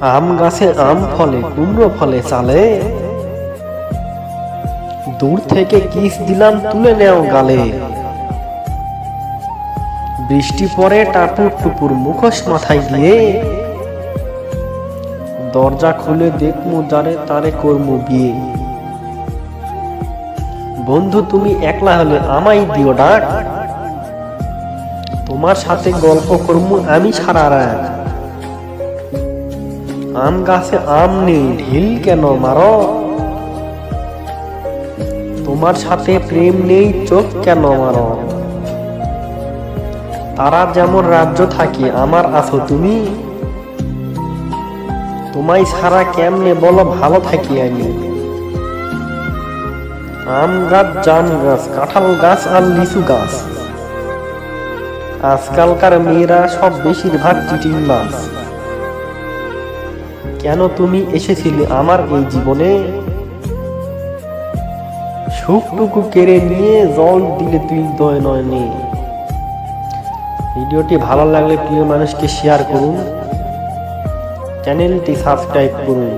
আম গাছে আম ফলে, কুমড়ো ফলে চালে। দূর থেকে কিস দিলাম, তুলে নেও গালে। বৃষ্টি পরে টাপুর টুপুর মুখোশ মাথায় দিয়ে। দরজা খুলে দেখমু যারে তারে করমু বিয়ে। বন্ধু, তুমি একলা হলে আমাই দিও ডাক। তোমার সাথে গল্প করমু আমি সারা রাত। আম গাছে আম নেই, ঢিল কেন মারো? তোমার সাথে প্রেম নেই, চোখ কেন মারো? তারা যেমন রাজ্য থাকি, আমার আছো তুমি? তোমায় ছাড়া কেমনে বলো, ভালো থাকি আমি? আম গাছ, জাম গাছ, কাঁঠাল গাছ আর লিচু গাছ। আজকালকার মেয়েরা সব বেশিরভাগ চিটিং মাছ। কেন তুমি এসেছিলে আমার এই জীবনে? সুখটুকু কেড়ে নিয়ে জল দিলে তুই দয় নয় নে ভিডিওটি ভালো লাগলে প্রিয় মানুষকে শেয়ার করুন। চ্যানেলটি সাবস্ক্রাইব করুন।